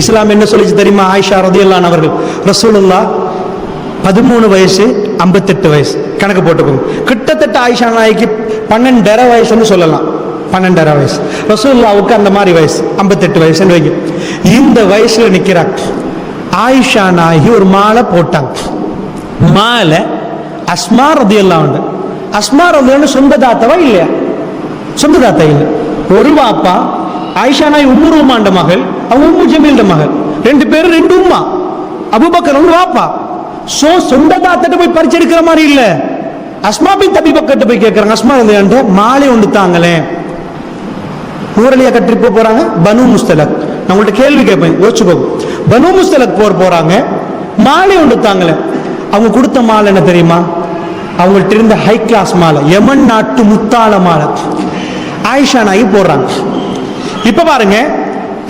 இஸ்லாம் என்ன சொல்லிச்சு தெரியுமா? ஆயிஷா ரதியல்லான் அவர்கள். ரசூலுல்லா பதிமூணு வயசு ஐம்பத்தெட்டு வயசு. கணக்கு போட்டுக்கோங்க. கிட்டத்தட்ட ஆயிஷா நாய்க்கு பன்னெண்டரை வயசுன்னு சொல்லலாம். பன்னெண்டரை வயசு. ரசூல்லாவுக்கு அந்த மாதிரி வயசு ஐம்பத்தெட்டு வயசுன்னு வைங்க. இந்த வயசுல நிற்கிறாங்க ஆயிஷா நாயகி ஒரு மாலை போட்டாங்க. மாலை அஸ்மா ரதியெல்லாம் உண்டு அஸ்மா ரதியன்னு சொந்த தாத்தவா இல்லையா? சொந்த தாத்தா இல்லை. ஒரு பாப்பா ஆயிஷா நாய் உம்முருமாண்ட மகள். அவங்க உம்மு ஜமீல்ட ரெண்டு பேரும் ரெண்டு உம்மா. அபுபக்கர் ஒன்று வாப்பா சோ சொந்த தாத்தட்ட போய் பறிச்சு எடுக்கிற மாதிரி இல்ல. அஸ்மா பின் தபி பக்கத்து போய் கேட்கறாங்க அஸ்மா வந்து மாலை ஒன்று தாங்களே. ஊரலியா கட்டி போக போறாங்க? பனு முஸ்தலக். நான் உங்கள்ட்ட கேள்வி கேட்பேன் யோசிச்சுக்கோங்க பனு முஸ்தலக் போர் போறாங்க. மாலை ஒன்று தாங்களே. அவங்க கொடுத்த மாலை என்ன தெரியுமா? அவங்கள்ட்ட இருந்த ஹை கிளாஸ் மாலை. யமன் நாட்டு முத்தாள மாலை. ஆயிஷா நாயி போடுறாங்க. இப்ப பாருங்க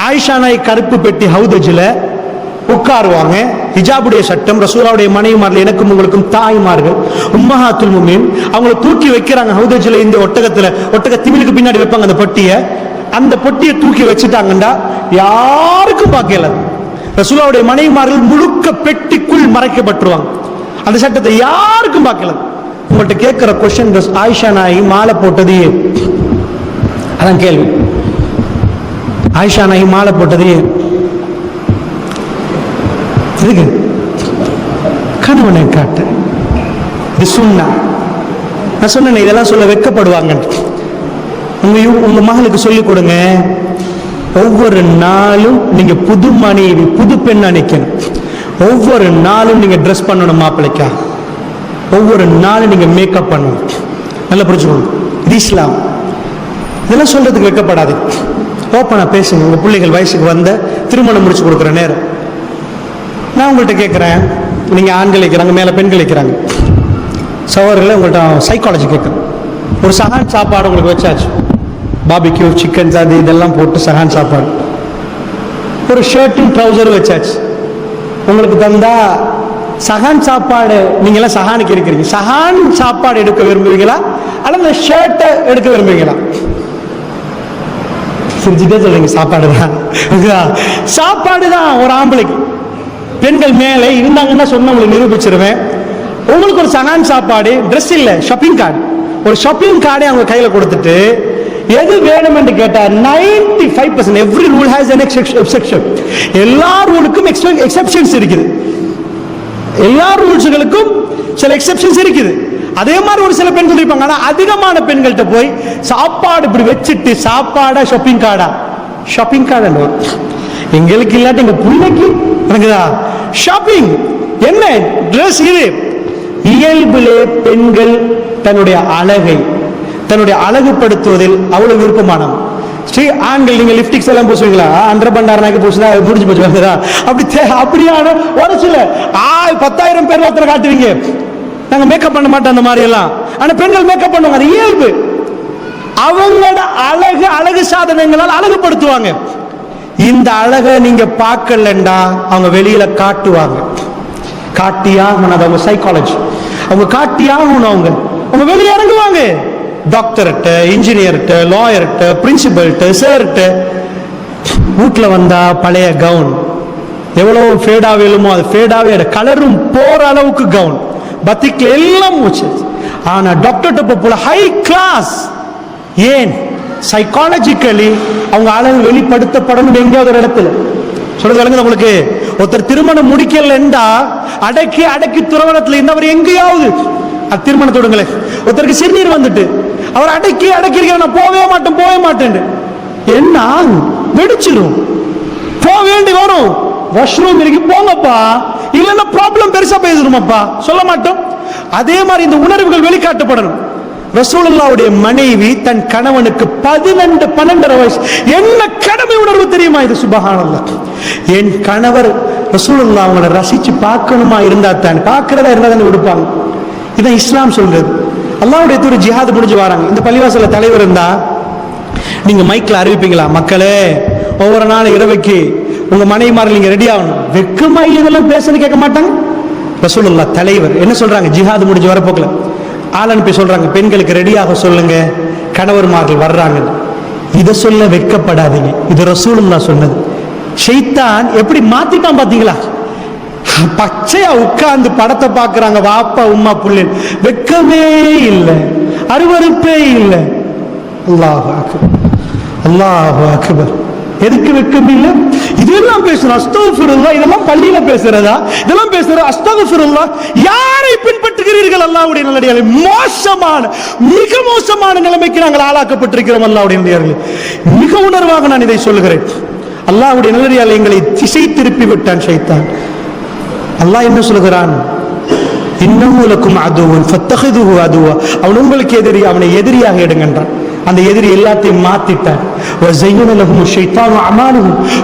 ஆயிஷா நாய் கருப்பு பெட்டி ஹவுதஜில் உட்காருவாங்க. ஹிஜாபுடைய சட்டம் ரசூலாவுடைய மனைவிமார்கள் எனக்கும் உங்களுக்கும் தாய்மார்கள் உம்மஹாத்துல் முமீன் அவங்கள தூக்கி வைக்கிறாங்க. ஹவுதஜில் இந்த ஒட்டகத்தில் ஒட்டக திமிலுக்கு பின்னாடி வைப்பாங்க அந்த பொட்டியை. அந்த பொட்டியை தூக்கி வச்சுட்டாங்கண்டா யாருக்கும் பார்க்கல ரசூலாவுடைய மனைவிமார்கள் முழுக்க பெட்டிக்குள் மறைக்கப்பட்டுருவாங்க. அந்த சட்டத்தை யாருக்கும் பார்க்கல உங்கள்கிட்ட கேட்கிற கொஸ்டின் ஆயிஷா நாயகி மாலை போட்டது அதான் கேள்வி. ஆயிஷா நாயகி மாலை போட்டது ஏன்? எதுக்கு கணவனை காட்டு. இது சுண்ணா. நான் சொன்னேன் இதெல்லாம் சொல்ல வெக்கப்படுவாங்க. உங்க உங்க மகளுக்கு சொல்லிக் கொடுங்க. ஒவ்வொரு நாளும் நீங்க புது மனைவி புது பெண்ணா நிக்கணும். ஒவ்வொரு நாளும் நீங்க ட்ரெஸ் பண்ணணும் மாப்பிள்ளைக்கா ஒவ்வொரு நாளும் நீங்க மேக்கப் பண்ணணும். நல்லா புரிஞ்சுக்கணும் இது இஸ்லாம். இதெல்லாம் சொல்றதுக்கு வைக்கப்படாது ஓப்பனாக பேசுங்க. உங்கள் பிள்ளைகள் வயசுக்கு வந்த திருமணம் முடிச்சு கொடுக்குற நேரம். நான் உங்கள்கிட்ட கேட்குறேன் நீங்கள் ஆண்கள் வைக்கிறாங்க மேலே பெண்கள் வைக்கிறாங்க சவர்களை உங்கள்கிட்ட சைக்காலஜி கேட்குறேன் ஒரு சகான் சாப்பாடு உங்களுக்கு வச்சாச்சு. பாபிக்யூ சிக்கன் சாதி இதெல்லாம் போட்டு சகான் சாப்பாடு. ஒரு ஷர்ட்டும் ட்ரௌசரும் வச்சாச்சு. உங்களுக்கு தந்தா சகான் சாப்பாடு நீங்களாம் சஹானுக்கு இருக்கிறீங்க சஹான் சாப்பாடு எடுக்க விரும்புவீங்களா? அல்லது இந்த ஷர்ட்டை எடுக்க விரும்புவீங்களா? சிரிச்சுட்டே சொல்றீங்க சாப்பாடு தான் சாப்பாடு தான் ஒரு ஆம்பளைக்கு. பெண்கள் மேலே இருந்தாங்கன்னா சொன்ன உங்களுக்கு நிரூபிச்சிருவேன். உங்களுக்கு ஒரு சனான் சாப்பாடு ட்ரெஸ் இல்லை ஷாப்பிங் கார்டு ஒரு ஷாப்பிங் கார்டை அவங்க கையில் கொடுத்துட்டு எது வேணும் என்று கேட்டா ninety five percent every rule has an exception எல்லா ரூலுக்கும் எக்ஸெப்ஷன்ஸ் இருக்குது. எல்லா ரூல்ஸுகளுக்கும் சில எக்ஸெப்ஷன்ஸ் இருக்குது. அதே மாதிரி ஒரு சில பெண்கள் இருப்பாங்க ஆனால் அதிகமான பெண்கள்கிட்ட போய் சாப்பாடு இப்படி வச்சுட்டு சாப்பாடா ஷாப்பிங் கார்டா ஷாப்பிங் கார்டு எங்களுக்கு இல்லாட்டி எங்க பிள்ளைக்கு எனக்குதா ஷாப்பிங் என்ன? ட்ரெஸ் இது. இயல்பிலே பெண்கள் தன்னுடைய அழகை தன்னுடைய அழகுபடுத்துவதில் அவ்வளவு விருப்பமானம் ஸ்ரீ ஆண்கள் நீங்க லிப்டிக்ஸ் எல்லாம் பூசுவீங்களா? அன்ற பண்டாரனாக்கு பூசுதா முடிஞ்சு போச்சு அப்படி அப்படியான ஒரு சில ஆ பத்தாயிரம் பேர் ஒருத்தரை காட்டுவீங்க. நாங்க மேக்கப் பண்ண மாட்டோம் அந்த மாதிரி எல்லாம் ஆனா பெண்கள் மேக்கப் பண்ணுவாங்க அது இயல்பு. அவங்களோட அழகு அழகு சாதனங்களால் அழகுபடுத்துவாங்க. இந்த அழகை நீங்க பார்க்கலண்டா அவங்க வெளியில காட்டுவாங்க. காட்டியாகணும் அது அவங்க சைக்காலஜி அவங்க காட்டியாகணும் அவங்க. அவங்க வெளியே இறங்குவாங்க. டாக்டர்கிட்ட இன்ஜினியர்கிட்ட லாயர்கிட்ட பிரின்சிபல்கிட்ட சேர்கிட்ட வீட்டில் வந்தா பழைய கவுன் எவ்வளோ ஃபேடாக வேணுமோ அது ஃபேடாகவே கலரும் போற அளவுக்கு கவுன் பத்திக்ல எல்லாம் மூச்சு. ஆனா டாக்டர்கிட்ட போல ஹை கிளாஸ் ஏன்? சைக்காலஜிக்கலி அவங்க அழகு வெளிப்படுத்தப்படணும் எங்கேயாவது ஒரு இடத்துல. சொல்றது உங்களுக்கு. ஒருத்தர் திருமணம் முடிக்கலண்டா அடக்கி அடக்கி துறவனத்துல இருந்தவர் எங்கேயாவது. அது திருமணத்தோடுங்களே ஒருத்தருக்கு சிறுநீர் வந்துட்டு அவர் அடக்கி அடக்கி நான் போவே மாட்டேன் போவே மாட்டேன் என்ன வெடிச்சிடும் வெடிச்சிரும். போக வேண்டி வரும். வாஷ்ரூம் இருக்கு போங்கப்பா. இல்லைன்னா ப்ராப்ளம் பெருசா பேசணுமாப்பா சொல்ல மாட்டோம். அதே மாதிரி இந்த உணர்வுகள் வெளிக்காட்டப்படணும். ரசூலுல்லாவுடைய மனைவி தன் கணவனுக்கு பதினெண்டு பன்னெண்டரை வயசு. என்ன கடமை உணர்வு தெரியுமா இது? சுபஹானல்லா. என் கணவர் ரசூலுல்லா அவங்கள ரசிச்சு பார்க்கணுமா இருந்தா தான். பார்க்கறதா இருந்தா தானே விடுப்பாங்க. இதான் இஸ்லாம் சொல்றது. அல்லாவுடைய தூர் ஜிஹாது முடிஞ்சு வராங்க. இந்த பள்ளிவாசல தலைவர் இருந்தா நீங்க மைக்ல அறிவிப்பீங்களா? மக்களே ஒவ்வொரு நாள் இரவைக்கு உங்க மனைவிமார்கள் நீங்க ரெடி ஆகணும். வெக்கமா இல்லை இதெல்லாம் பேசுறது கேட்க மாட்டாங்க? ரசூலுல்லா தலைவர். என்ன சொல்றாங்க? ஜிஹாது முடிஞ்சு வரப்போக்கல ஆள் அனுப்பி சொல்றாங்க பெண்களுக்கு ரெடியாக சொல்லுங்க. கணவர்மார்கள் வர்றாங்க. இதை சொல்ல வெட்கப்படாதீங்க. இது ரசூலுல்லா சொன்னது. ஷெய்தான் எப்படி மாத்திட்டான் பாத்தீங்களா? பச்சையா உட்கார்ந்து படத்தை பாக்குறாங்க வாப்பா உம்மா புள்ளில் வெக்கமே இல்லை. அருவருப்பே இல்லை. அல்லாஹ் அக்பர். அல்லாஹ் அக்பர். எதுக்கு வெக்கம் இல்ல இதெல்லாம் பேசுறோம் அஸ்தகுஃபிருல்லாஹ் இதெல்லாம் பள்ளியில பேசுறதா? இதெல்லாம் பேசுற அஸ்தகுஃபிருல்லாஹ் யாரை பின்பற்றுகிறீர்கள் அல்லாஹ்வுடைய நல்லடியார்கள்? மோசமான மிக மோசமான நிலைமைக்கு நாங்கள் ஆளாக்கப்பட்டிருக்கிறோம் அல்லாஹ்வுடைய நல்லடியார்கள். மிக உணர்வாக நான் இதை சொல்லுகிறேன். அல்லாஹ்வுடைய நல்லடியால் எங்களை திசை திருப்பி விட்டான் சைத்தான் அல்லாஹ் என்ன சொல்கிறான் இன்னமுலக்கும் அதுவன் அதுவா. அவன் உங்களுக்கு எதிரி அவனை எதிரியாக எடுங்கன்றான். அந்த எதிரி எல்லாத்தையும் மாத்திட்டான்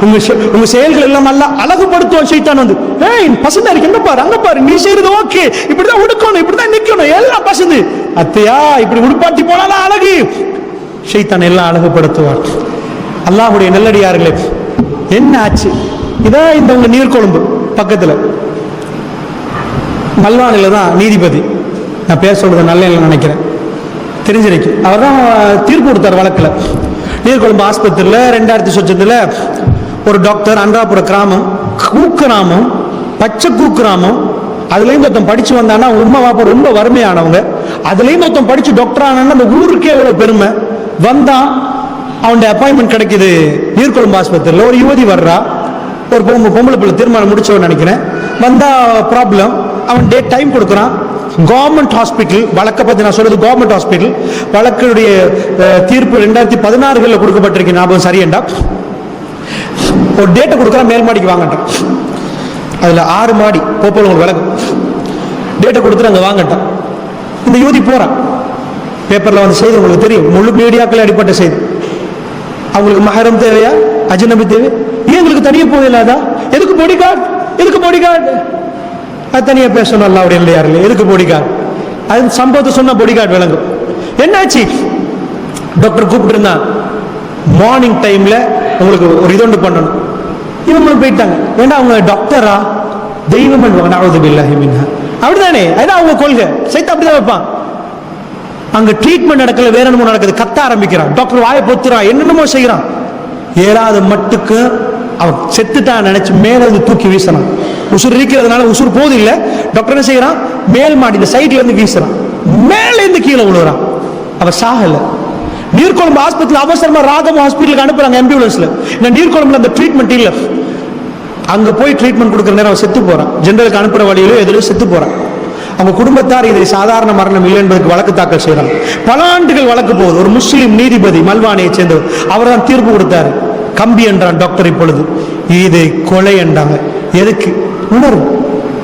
உங்க செ- உங்க செயல்கள் எல்லாம் நல்லா அழகுபடுத்துவோம் சைத்தான் வந்து. ஏய் பசந்தா இருக்கு எங்க பாரு அங்க பாரு நீ செய்யறது ஓகே. இப்படிதான் உடுக்கணும் இப்படிதான் நிக்கணும் எல்லாம் பசந்து. அத்தையா இப்படி உடுப்பாட்டி போனாலும் அழகு. சைத்தான் எல்லாம் அழகுபடுத்துவார். அல்லாஹுடைய நல்லடியார்களே என்ன ஆச்சு? இதான் இந்த உங்க நீர்கொழும்பு பக்கத்துல. மல்வானில தான் நீதிபதி. நான் பேச சொல்றது நல்ல நினைக்கிறேன். தெரிஞ்சிருக்கு அவர் தான் தீர்ப்பு கொடுத்தார் வழக்கில். நீர்கொழும்பு ஆஸ்பத்திரியில் ரெண்டாயிரத்தி சொச்சத்தில் ஒரு டாக்டர் அன்றாபுர கிராமம் கூக்கிராமம் பச்சை கூக்கிராமம் அதுலேருந்து ஒருத்தன் படித்து வந்தானா உண்மை வாப்பா ரொம்ப வறுமையானவங்க. அதுலேருந்து ஒருத்தன் படித்து டாக்டர் ஆனான்னா அந்த ஊருக்கே எவ்வளோ பெருமை? வந்தான் அவனுடைய அப்பாயின்மெண்ட் கிடைக்குது. நீர்கொழும்பு ஆஸ்பத்திரியில் ஒரு யுவதி வர்றா. ஒரு பொம்பளை பொம்பளை பிள்ளை திருமணம் முடிச்சவன் நினைக்கிறேன். வந்தா ப்ராப்ளம் அவன் டேட் டைம் கொடுக்குறான். கவர்மெண்ட் ஹாஸ்பிட்டல் வழக்கை பற்றி நான் சொல்றது கவர்மெண்ட் ஹாஸ்பிட்டல் வழக்குடைய தீர்ப்பு ரெண்டாயிரத்தி பதினாறுகளில் கொடுக்கப்பட்டிருக்கு ஞாபகம் சரியண்டா ஒரு டேட்டை கொடுக்குறான் மேல் மாடிக்கு வாங்கட்டான் அதில் ஆறு மாடி போப்போல் உங்களுக்கு விளக்கு. டேட்டை கொடுத்துட்டு அங்கே வாங்கட்டான் இந்த யூதி போகிறான் பேப்பரில் வந்து செய்தி உங்களுக்கு தெரியும். முழு மீடியாக்கள் அடிப்பட்ட செய்தி. அவங்களுக்கு மகரம் தேவையா? அஜநபி தேவை? ஏன் எங்களுக்கு தனியாக போதில்லாதா எதுக்கு பாடி கார்டு எதுக்கு பாடி கார்டு அது தனியாக பேசணும் அல்லாவுடைய இல்லையாரு எதுக்கு பாடி கார்டு அது சம்பவத்தை சொன்ன பாடி கார்டு விளங்கும். என்னாச்சு? டாக்டர் கூப்பிட்டுருந்தான் மார்னிங் டைம்ல உங்களுக்கு ஒரு இதொண்டு பண்ணணும். இவங்களும் போயிட்டாங்க. ஏன்னா அவங்க டாக்டரா தெய்வம் பண்ணுவாங்க. நாவது பில்லாஹி மின்ஹா அப்படிதானே அதான் அவங்க கொள்கை. சேர்த்து அப்படிதான் வைப்பான். அங்க ட்ரீட்மெண்ட் நடக்கல வேற என்னமோ நடக்குது. கத்த ஆரம்பிக்கிறான். டாக்டர் வாயை பொத்துறான். என்னென்னமோ செய்யறான் ஏழாவது மட்டுக்கு அவன் செத்துட்டான் நினைச்சு மேலே இருந்து தூக்கி வீசுறான் உசுர் இருக்கிறதுனால உசுர் போது இல்லை. டாக்டர் என்ன செய்யறான்? மேல் மாடி இந்த சைட்ல இருந்து வீசுறான். மேலேருந்து கீழே விழுறான் அவன் சாகல. நீர்கொழும்பு ஆஸ்பத்திரி அவசரமா ராகம் ஹாஸ்பிட்டலுக்கு அனுப்புறாங்க ஆம்புலன்ஸ்ல இந்த நீர்கொழும்புல அந்த ட்ரீட்மெண்ட் இல்ல. அங்க போய் ட்ரீட்மெண்ட் கொடுக்குற நேரம் அவன் செத்து போறான். ஜென்ரலுக்கு அனுப்புற வழியிலோ எதிலோ செத்து போறான். அவங்க குடும்பத்தார் இதை சாதாரண மரணம் இல்லை என்பதற்கு வழக்கு தாக்கல் செய்யறாங்க. பல ஆண்டுகள் வழக்கு போகுது. ஒரு முஸ்லீம் நீதிபதி மல்வானியை சேர்ந்தவர். அவர் தான் தீர்ப்பு கொடுத்தாரு. கம்பி என்றான் டாக்டர் இப்பொழுது. இது கொலை என்றாங்க. எதுக்கு? உணர்வு.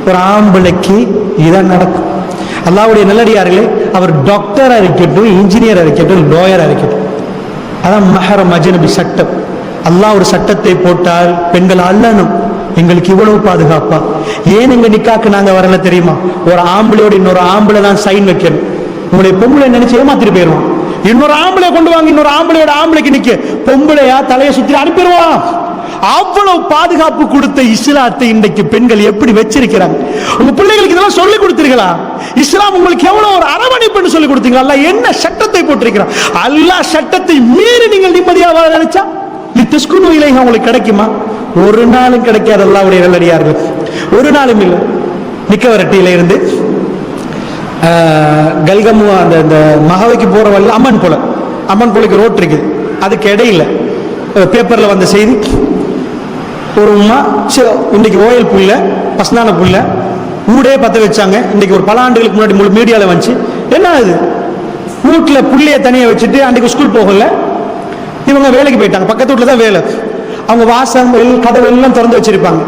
ஒரு ஆம்பளைக்கு இதான் நடக்கும். அல்லாவுடைய நல்லடியார்களே அவர் டாக்டராக இருக்கட்டும் இன்ஜினியராக இருக்கட்டும் லோயராக இருக்கட்டும். அதான் மஹரம் அஜனபி சட்டம். அல்லாஹ் ஒரு சட்டத்தை போட்டால் பெண்கள் அல்லணும். எங்களுக்கு இவ்வளவு பாதுகாப்பா? ஏன் எங்க நிக்காக்கு நாங்க வரல தெரியுமா? ஒரு ஆம்பளையோட இன்னொரு ஆம்பளை தான் சைன் வைக்கணும். உங்களுடைய பொம்பளை நினைச்சு ஏமாத்திட்டு போயிடுவோம் இன்னொரு ஆம்பளை கொண்டு வாங்க இன்னொரு ஆம்பளையோட ஆம்பளைக்கு நிக்க. பொம்பளையா தலையை சுத்தி அனுப்பிடுவான். அவ்வளவு பாதுகாப்பு கொடுத்த இஸ்லாத்தை இன்றைக்கு பெண்கள் எப்படி வச்சிருக்கிறாங்க? உங்க பிள்ளைகளுக்கு இதெல்லாம் சொல்லி கொடுத்தீர்களா? இஸ்லாம் உங்களுக்கு எவ்வளவு ஒரு அரவணைப்புன்னு சொல்லி கொடுத்தீங்க. அல்ல என்ன சட்டத்தை போட்டிருக்கிறான்? அல்லாஹ் சட்டத்தை மீறி நீங்கள் நிம்மதியாக நினைச்சா? திஸ்குனு இலைங்க உங்களுக்கு கிடைக்குமா? ஒரு நாளும் கிடைக்காது. அல்லாவுடைய நல்லடியார்கள். ஒரு நாளும் இல்லை. நிக்கவரட்டியில இருந்து ஆஹ், கல்கமு அந்த இந்த மகவைக்கு போகிற வழியில் அம்மன் போல. அம்மன் போலைக்கு ரோட் இருக்குது. அதுக்கு இடையில பேப்பரில் வந்த செய்தி ஒரு உமா சரி, இன்னைக்கு ஓயல் புல்ல பஸ்னான புல்ல ஊடே பற்ற வச்சாங்க. இன்னைக்கு ஒரு பல ஆண்டுகளுக்கு முன்னாடி முழு மீடியாவில் வந்துச்சு. என்ன அது வீட்டில் புள்ளைய தனியாக வச்சுட்டு அன்றைக்கு ஸ்கூல் போகல. இவங்க வேலைக்கு போயிட்டாங்க. பக்கத்து வீட்டில் தான் வேலை. அவங்க வாசல் கதவு எல்லாம் திறந்து வச்சுருப்பாங்க.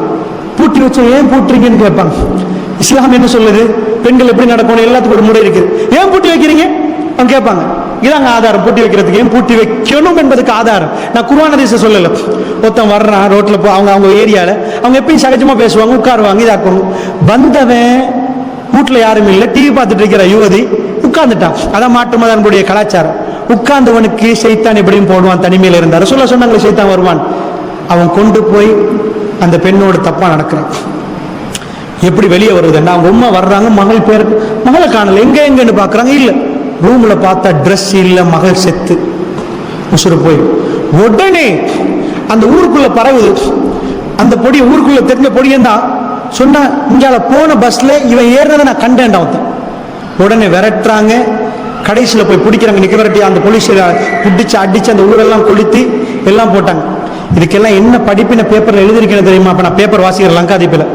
பூட்டி வச்ச ஏன் பூட்டுறீங்கன்னு கேட்பாங்க. இஸ்லாம் என்ன சொல்லுது? பெண்கள் எப்படி நடக்கணும்? எல்லாத்துக்கும் ஒரு முறை இருக்குது ஏன் பூட்டி வைக்கிறீங்க? அவங்க கேட்பாங்க. இதாங்க ஆதாரம். பூட்டி வைக்கிறதுக்கு ஏன் பூட்டி வைக்கணும் என்பதுக்கு ஆதாரம். நான் குருவான தேசம் சொல்லல. ஒருத்தன் வர்றான் ரோட்டில் போ அவங்க அவங்க ஏரியாவில் அவங்க எப்பயும் சகஜமாக பேசுவாங்க உட்காருவாங்க இதாக்குவாங்க வந்தவன் வீட்டில் யாரும் இல்லை. டிவி பார்த்துட்டு இருக்கிற யுவதி உட்கார்ந்துட்டான். அதான் மாட்டு மதனுடைய கலாச்சாரம். உட்கார்ந்தவனுக்கு சைத்தான் எப்படியும் போடுவான் தனிமையில் இருந்தார். சொல்ல சொன்னாங்களே சைத்தான் வருவான். அவன் கொண்டு போய் அந்த பெண்ணோட தப்பாக நடக்கிறான் எப்படி வெளியே வருதுன்னா அவங்க உமா வர்றாங்க மகள் பேர் மகளை காணல. எங்க எங்கன்னு பார்க்குறாங்க? இல்லை. ரூமில் பார்த்தா ட்ரெஸ் இல்லை மகள் செத்து. உசுறு போய். உடனே அந்த ஊருக்குள்ள பரவுது. அந்த பொடி ஊருக்குள்ள தெரிஞ்ச பொடியன் தான் சொன்னா இங்கால போன பஸ்ல இவன் ஏறினதை நான் கண்டேன்டா ஒருத்தன் உடனே விரட்டுறாங்க. கடைசியில் போய் பிடிக்கிறாங்க நிக்க விரட்டி அந்த போலீஸ் பிடிச்சு அடிச்சு அந்த ஊரெல்லாம் கொளுத்தி எல்லாம் போட்டாங்க. இதுக்கெல்லாம் என்ன படிப்பின பேப்பரில் எழுதிருக்கேன்னு தெரியுமா? அப்ப நான் பேப்பர் வாசிக்கிற லங்காதீப்பில்.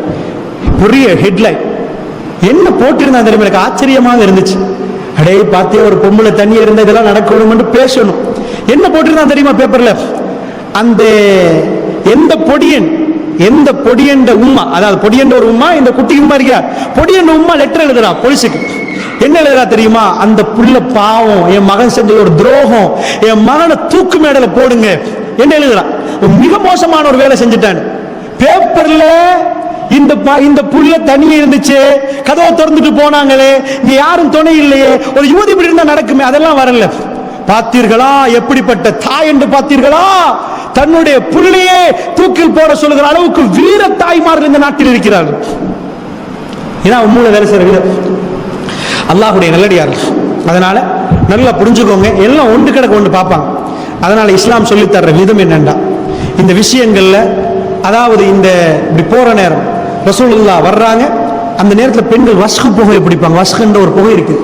பெரிய ஹெட்லைன் என்ன போட்டிருந்தா தெரியுமா? எனக்கு ஆச்சரியமாக இருந்துச்சு. அடே பார்த்தே ஒரு பொம்பளை தண்ணி இருந்தால் இதெல்லாம் நடக்கணும்னு பேசணும். என்ன போட்டிருந்தா தெரியுமா பேப்பர்ல அந்த எந்த பொடியன் எந்த பொடியண்ட உம்மா அதாவது பொடியண்ட ஒரு உம்மா இந்த குட்டி உம்மா இருக்கா? பொடியண்ட உம்மா லெட்டர் எழுதுறா போலீஸுக்கு. என்ன எழுதுறா தெரியுமா? அந்த புள்ள பாவம் என் மகன் செஞ்ச ஒரு துரோகம். என் மகனை தூக்கு மேடல போடுங்க. என்ன எழுதுறான் மிக மோசமான ஒரு வேலை செஞ்சுட்டான். பேப்பர்ல இந்த ப- இந்த புள்ள தனியே இருந்துச்சு. கதவை திறந்துட்டு போனாங்களே. இங்க யாரும் துணை இல்லையே. ஒரு யுவதி இப்படி இருந்தா நடக்குமே? அதெல்லாம் வரல. பார்த்தீர்களா? எப்படிப்பட்ட தாய் என்று பார்த்தீர்களா? தன்னுடைய புள்ளையே தூக்கில் போட சொல்லுகிற அளவுக்கு வீர தாய்மார்கள் இந்த நாட்டில் இருக்கிறார்கள். ஏன்னா மூளை வேலை செய்யற அல்லாஹுடைய நல்லடியார்கள். அதனால நல்லா புரிஞ்சுக்கோங்க. எல்லாம் ஒன்று கிடக்க ஒன்று பார்ப்பாங்க. அதனால் இஸ்லாம் சொல்லித்தர்ற விதம் என்னென்னா இந்த விஷயங்கள்ல அதாவது இந்த இப்படி போகிற நேரம் ரசூலுல்லா வர்றாங்க அந்த நேரத்தில் பெண்கள் வஸ்கு புகையை பிடிப்பாங்க. வஸ்குன்ற ஒரு புகை இருக்குது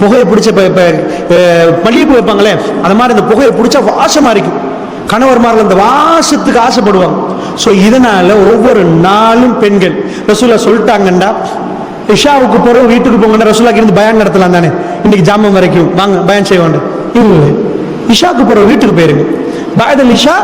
புகையை பிடிச்ச இப்போ இப்போ வைப்பாங்களே அந்த மாதிரி இந்த புகையை பிடிச்சா வாசமா இருக்கும் கணவர்மார்கள் அந்த வாசத்துக்கு ஆசைப்படுவாங்க. ஸோ இதனால ஒவ்வொரு நாளும் பெண்கள் ரசூலா சொல்லிட்டாங்கண்டா இஷாவுக்கு போகிறோம் வீட்டுக்கு போங்க ரசூலாக்கு இருந்து பயன் நடத்தலாம் தானே? இன்னைக்கு ஜாமம் வரைக்கும். வாங்க பயன் செய்ய வேண்டாம் இல்லை இஷாக்கு பிறகு வீட்டுக்கு போயிருங்க. பாயதல் இஷா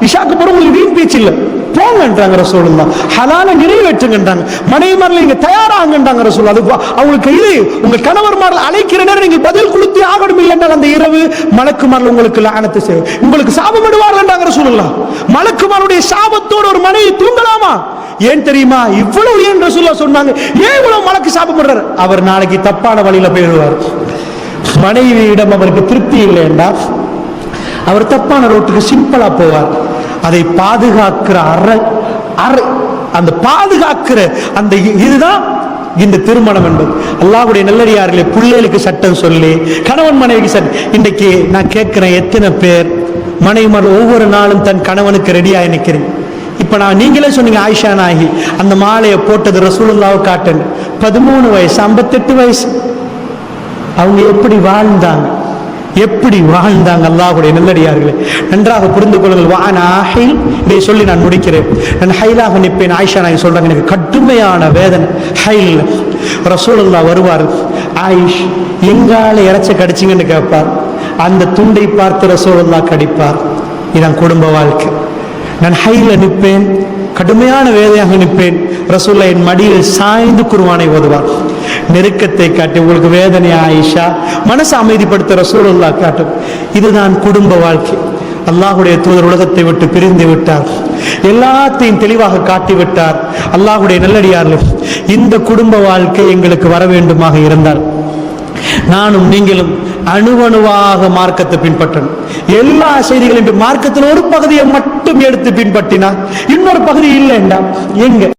இஷாக்கு பிறகு உங்களுக்கு வீண் பேச்சு இல்லை. போங்கன்றாங்க ரசூலுல்லா ஹலால நிறைவேற்றுங்கன்றாங்க. மனைவிமார்கள் நீங்க தயாராங்கன்றாங்க ரசோல் அது பா- அவங்களுக்கு இது உங்க கணவர்மார்கள் அழைக்கிற நேரம் நீங்கள் பதில் கொடுத்து ஆகணும் இல்லைன்றால் அந்த இரவு மலக்குமார்கள் உங்களுக்கு லானத்தை செய்யும். உங்களுக்கு சாபமிடுவார்கள்ன்றாங்க ரசூலுல்லா மலக்குமாருடைய சாபத்தோடு ஒரு மனைவி தூங்கலாமா? ஏன் தெரியுமா? இவ்வளவு ஏன் ரசூல்லா சொன்னாங்க? ஏன் இவ்வளவு மலக்கு சாபப்படுறாரு? அவர் நாளைக்கு தப்பான வழியில போயிடுவார். மனைவியிடம் அவருக்கு திருப்தி இல்லைண்டா அவர் தப்பான ரோட்டுக்கு சிம்பிளா போவார். அதை பாதுகாக்கிற அற அறை அந்த பாதுகாக்கிற அந்த இதுதான் இந்த திருமணம் என்பது. அல்லாவுடைய நல்லடியார்களே பிள்ளைகளுக்கு சட்டம் சொல்லி கணவன் மனைவிக்கு சட்டம் இன்றைக்கு நான் கேட்கிறேன் எத்தனை பேர்? மனைவிமார் ஒவ்வொரு நாளும் தன் கணவனுக்கு ரெடியாக நிற்கிறேன். இப்போ நான் நீங்களே சொன்னீங்க ஆயிஷா நாகி அந்த மாலையை போட்டது ரசூலுல்லாவை காட்டன். பதிமூணு வயசு ஐம்பத்தெட்டு வயசு. அவங்க எப்படி வாழ்ந்தாங்க? எப்படி வாழ்ந்தாங்க அல்லாஹுடைய நல்லடியார்களே? நன்றாக புரிந்து கொள்ளுங்கள். வான் ஹைல் இதை சொல்லி நான் முடிக்கிறேன். நான் ஹைலாக நிற்பேன். ஆயிஷா நாய் சொல்றாங்க எனக்கு கடுமையான வேதனை. ஹைல் ரசூலல்லா வருவார். ஆயிஷ் எங்கால இறைச்ச கடிச்சிங்கன்னு கேட்பார். அந்த துண்டை பார்த்து ரசூலல்லா கடிப்பார். இதான் குடும்ப வாழ்க்கை. நான் ஹைல நிற்பேன். கடுமையான வேதையாக நிற்பேன். ரசூல்லா என் மடியில் சாய்ந்து குருவானை ஓதுவார். நெருக்கத்தை காட்டி உங்களுக்கு வேதனை ஆயிஷா? மனசை அமைதிப்படுத்த ரசூலுல்லா காட்டும். இதுதான் குடும்ப வாழ்க்கை. அல்லாஹுடைய தூதர் உலகத்தை விட்டு பிரிந்து விட்டார். எல்லாத்தையும் தெளிவாக காட்டி விட்டார். அல்லாஹுடைய நல்லடியார்கள் இந்த குடும்ப வாழ்க்கை எங்களுக்கு வர வேண்டுமாக இருந்தால் நானும் நீங்களும் அணுவணுவாக மார்க்கத்தை பின்பற்றணும். எல்லா செய்திகளையும் மார்க்கத்தில் ஒரு பகுதியை மட்டும் எடுத்து பின்பற்றினா இன்னொரு பகுதி இல்லைண்டா? எங்க?